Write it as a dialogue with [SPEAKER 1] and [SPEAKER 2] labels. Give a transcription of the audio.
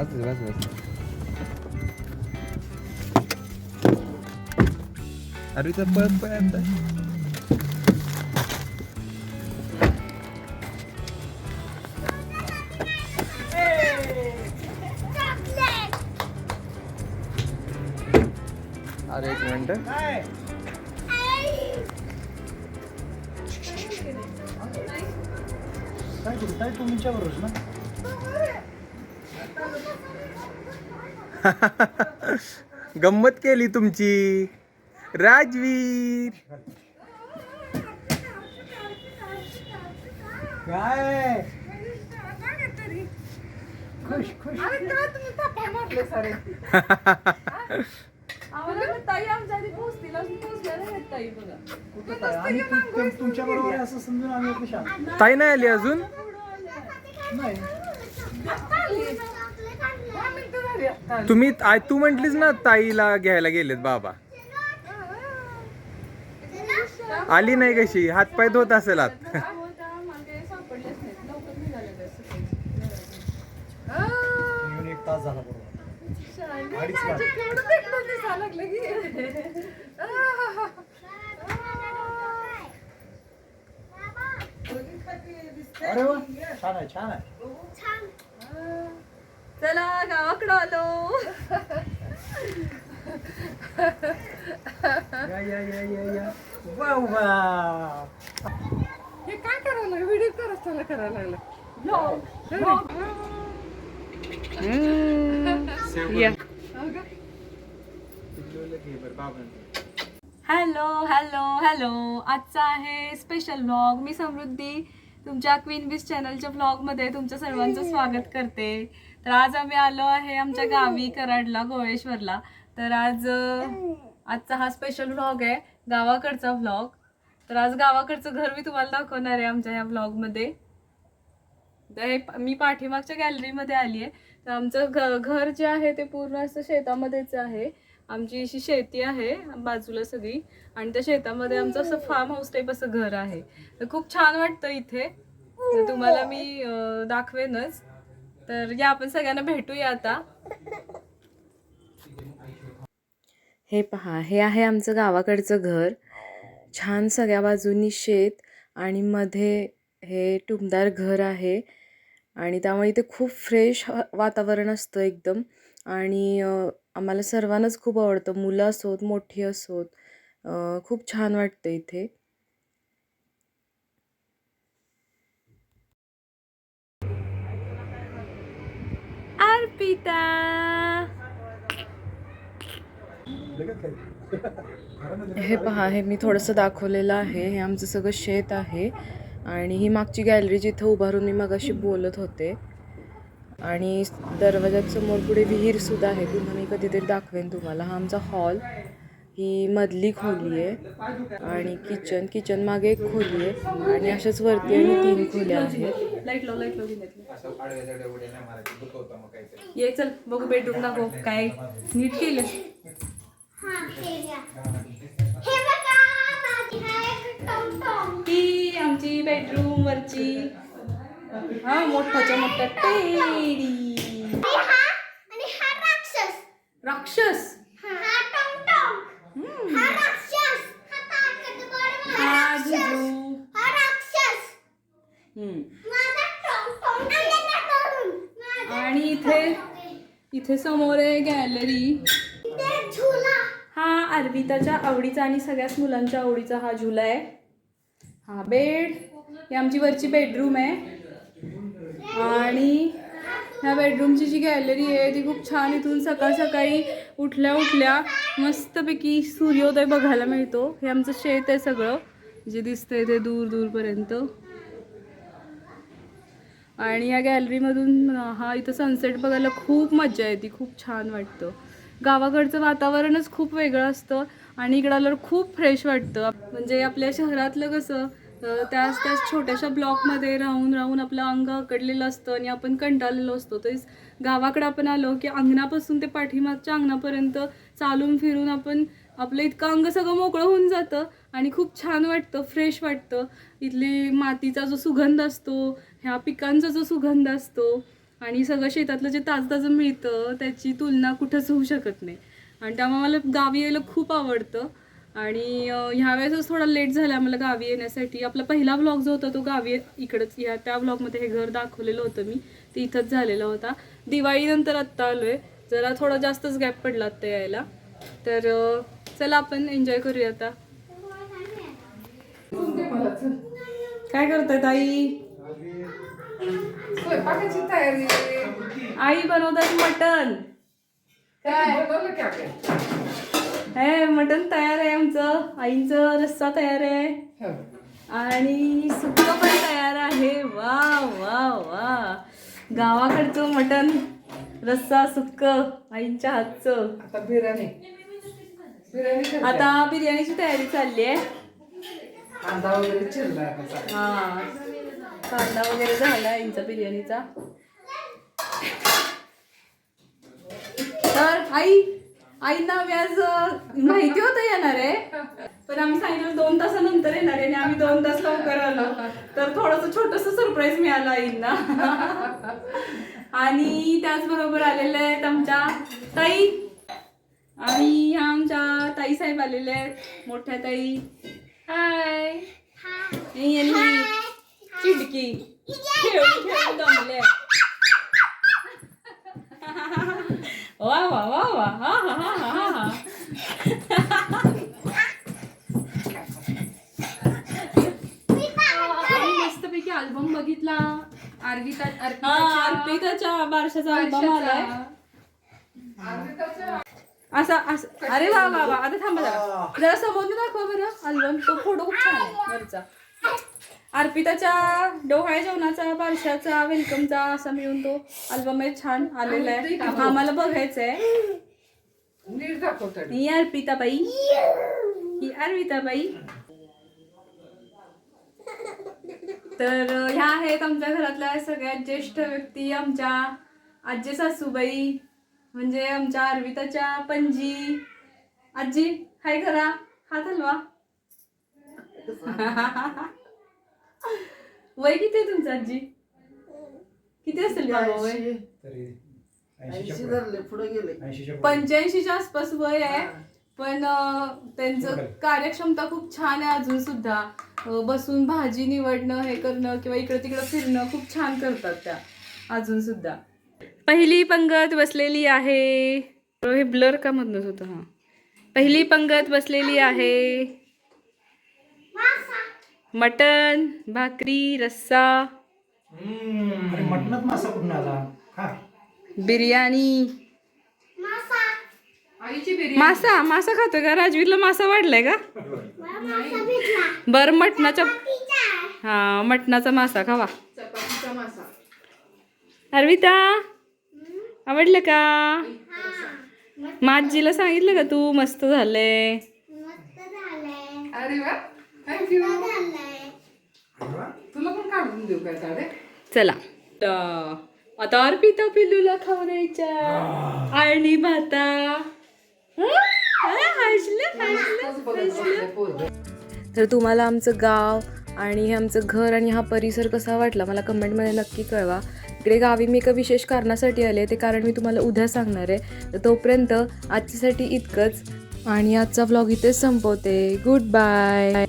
[SPEAKER 1] असंच बस बस अरे तर पळत पळत अरे एक मिनिट
[SPEAKER 2] ना?
[SPEAKER 1] गंमत केली तुमची. राजवीर.
[SPEAKER 2] काय? खुश खुश.
[SPEAKER 1] ताई नाही आली अजून? तुम्ही आय तू म्हंटलीस ना ताईला घ्यायला गेलेत बाबा. आली नाही कशी? हातपाय धुत असेल आत.
[SPEAKER 2] येऊन एक तास झाला अरे वा छान आहे छान आहे.
[SPEAKER 3] चला गावाकडं आलो.
[SPEAKER 2] या या या या या. वा वा.
[SPEAKER 3] हे काय करायला? व्हिडिओ कर असताना करायला लागला? हॅलो हॅलो हॅलो आजचा आहे स्पेशल व्लॉग मी समृद्धी. तुमच्या क्वीन बीस चॅनलच्या ब्लॉगमध्ये तुमच्या सर्वांचं स्वागत करते. तर आज आम्ही आलो आहे आमच्या गावी कराडला गोळेश्वरला तर आज आजचा हा स्पेशल व्लॉग आहे गावाकडचा व्लॉग तर आज गावाकडचं घर मी तुम्हाला दाखवणार आहे आमच्या ह्या व्लॉगमध्ये तर हे मी पाठीमागच्या गॅलरीमध्ये आली आहे तर आमचं घ घर जे आहे ते पूर्ण असं शेतामध्येच आहे. आमची अशी शेती आहे बाजूला सगळी. आणि त्या शेतामध्ये आमचं असं फार्म हाऊस टाईप असं घर आहे. तर खूप छान वाटतं इथे. तर तुम्हाला मी दाखवेनच. तर या आपण सगळ्यांना भेटूया आता. हे पहा हे आहे आमचं गावाकडचं घर. छान सगळ्या बाजूनी शेत आणि मध्ये हे टुमदार घर आहे. आणि त्यामुळे इथे खूप फ्रेश वातावरण असतं एकदम. आणि आम्हाला सर्वांनाच खूप आवडतं. मुलं असोत मोठी असोत खूप छान वाटतं इथे. अर्पिता! हे पहा हे मी थोडंसं दाखवलेलं आहे. हे आमचं सगळं शेत आहे. आणि ही मागची गॅलरी जिथं उभारून मी मगाशी बोलत होते. आणि दरवाजात समोर पुढे विहीरसुद्धा आहे. पुन्हा मी कधीतरी दाखवेन तुम्हाला. हा आमचा हॉल. ही मधली खोली आहे आणि किचन. किचन मागे एक खोली आहे आणि अशाच वरती आणि तीन खोल्या आहेत. ये चल बघू बेडरूम दाखव काय नीट केलं. ही आमची बेडरूम वरची हा मोठाच्या मोठा टेडी. राक्षस. हा हम्म. आणि इथे इथे समोर आहे गॅलरी. हा अर्पिताच्या आवडीचा आणि सगळ्याच मुलांच्या आवडीचा हा झुला आहे. हा बेड. ही आमची वरची बेडरूम आहे. आणि ह्या बेडरूमची जी गॅलरी आहे ती खूप छान इथून सकाळ सकाळी उठल्या उठल्या मस्तपैकी सूर्योदय बघायला मिळतो. हे आमचं शेत आहे सगळं जे दिसतंय ते दूर दूरपर्यंत. आणि या गॅलरीमधून हा इथं सनसेट बघायला खूप मजा येते खूप छान वाटतं. गावाकडचं वातावरणच खूप वेगळं असतं आणि इकडं आल्यावर खूप फ्रेश वाटतं. म्हणजे आपल्या शहरातलं कसं त्याच त्याच छोट्याशा ब्लॉकमध्ये राहून राहून आपलं अंग अकडलेलं असतं आणि आपण कंटाळलेलो असतो. तेच गावाकडे आपण आलो की अंगणापासून ते पाठीमागच्या अंगणापर्यंत चालून फिरून आपण आपलं इतकं अंग सगळं मोकळं होऊन जातं आणि खूप छान वाटतं फ्रेश वाटतं. इथली मातीचा जो सुगंध असतो ह्या पिकांचा जो सुगंध असतो आणि सगळं शेतातलं जे ताजं ताजं मिळतं त्याची तुलना कुठंच होऊ शकत नाही. आणि त्यामुळे मला गावी यायला खूप आवडतं. आणि अं, ह्या वेळेसच थोडा लेट झाला मला गावी येण्यासाठी. आपला पहिला व्लॉग जो होता तो गावी इकडंच ह्या त्या व्लॉगमध्ये हे घर दाखवलेलं होतं मी. ते इथंच झालेला होता. दिवाळीनंतर आत्ता आलोय. जरा थोडा जास्तच गॅप पडला आत्ता यायला. तर चला आपण एन्जॉय करूया आता. काय करताय ताई?
[SPEAKER 4] स्वयंपाकाची तयारी.
[SPEAKER 3] आई बनवतात मटन
[SPEAKER 4] काय?
[SPEAKER 3] हे मटन तयार आहे आमचं. आईंचं रस्सा तयार आहे.
[SPEAKER 4] हो.
[SPEAKER 3] आणि सुक्क पण तयार आहे. वा वा वा. गावाकडचं मटन रस्सा सुक्क आईंच्या हातचं.
[SPEAKER 4] आता बिर्याणी.
[SPEAKER 3] आता बिर्याणीची तयारी चालली आहे.
[SPEAKER 4] कांदा वगैरे चिरला.
[SPEAKER 3] हा. कांदा वगैरे झाला आईंचा बिर्याणीचा. तर आई आईंना अं, माहिती होतं येणार आहे. पण आम्ही सांगितलं दोन तासानंतर येणार आहे आणि आम्ही दोन तास लवकर आलो. तर थोडस छोटस सरप्राईज मिळालं आईंना. आणि त्याचबरोबर आलेल्या आहेत आमच्या ताई. आणि ह्या आमच्या ताई साहेब आलेले आहेत. मोठ्या ताई. हाय चिडकी. खेळून खेळून दमले. वा वा वा वा. हा हा हा हा हा
[SPEAKER 5] मस्तपैकी अल्बम बघितला. अर्गिता
[SPEAKER 3] हा अर्पिताच्या बारशाचा अल्बम आलाय. असा असं अरे वा वा वा. आता थांबा जरा. जरा समोर दाखवा बरं अल्बम तो फोटो खूप छान आहे वरचा. अर्पिताच्या डोहाळ्या जेवणाचा बारशाचा वेलकमचा असा मिळून तो अल्बम आहे छान आलेला आहे. आम्हाला बघायचं आहे
[SPEAKER 4] नीट दाखवतो
[SPEAKER 3] ही अर्पिताबाई. ही अर्पिताबाई. तर ह्या आहेत आमच्या घरातल्या सगळ्यात ज्येष्ठ व्यक्ती आमच्या आजी सासूबाई म्हणजे आमच्या अर्विताच्या पणजी. आजी हाय करा हात हलवा. वय किती आहे तुमचं आजी? किती असेल बाबा वय?
[SPEAKER 2] तरी ऐंशीच्या पुढे. ऐंशीच्या पुढे.
[SPEAKER 3] पंच्याऐंशीच्या आसपास वय आहे पण अं, त्यांचं कार्यक्षमता खूप छान आहे अजून सुद्धा. अं, बसून भाजी निवडणं हे करणं किंवा इकडं तिकडं फिरणं खूप छान करतात त्या अजून सुद्धा. पहिली पंगत बसलेली आहे. हे ब्लर का मधनच होतं हा. पहिली पंगत बसलेली आहे. मटन भाकरी रस्सा.
[SPEAKER 2] अरे मटणात मासा कुठून आला?
[SPEAKER 3] बिर्याणी.
[SPEAKER 5] आईची बिर्याणी.
[SPEAKER 3] मासा मासा खातोय का? राजवीरला मासा वाढलाय का? बर मटणाचा हा मटणाचा मासा खावा.
[SPEAKER 5] चपातीचा मासा.
[SPEAKER 3] अर्विता आवडलं का? माझीला सांगितलं का तू? मस्त झालंय.
[SPEAKER 4] अरे वा. थँक्यू तुला पण काढून देऊ काय साडे
[SPEAKER 3] चला. आता अर्पिता पिल्लूला खाऊ द्यायच्या. आणि भाता हं? हं? तर तुम्हाला आमचं गाव आणि हे आमचं घर आणि हा परिसर कसा वाटला मला कमेंटमध्ये नक्की कळवा. इकडे गावी मी एका विशेष कारणासाठी आले ते कारण मी तुम्हाला उद्या सांगणार आहे. तर तोपर्यंत आजच्यासाठी इतकंच. आणि आजचा व्लॉग इथेच संपवते. Good bye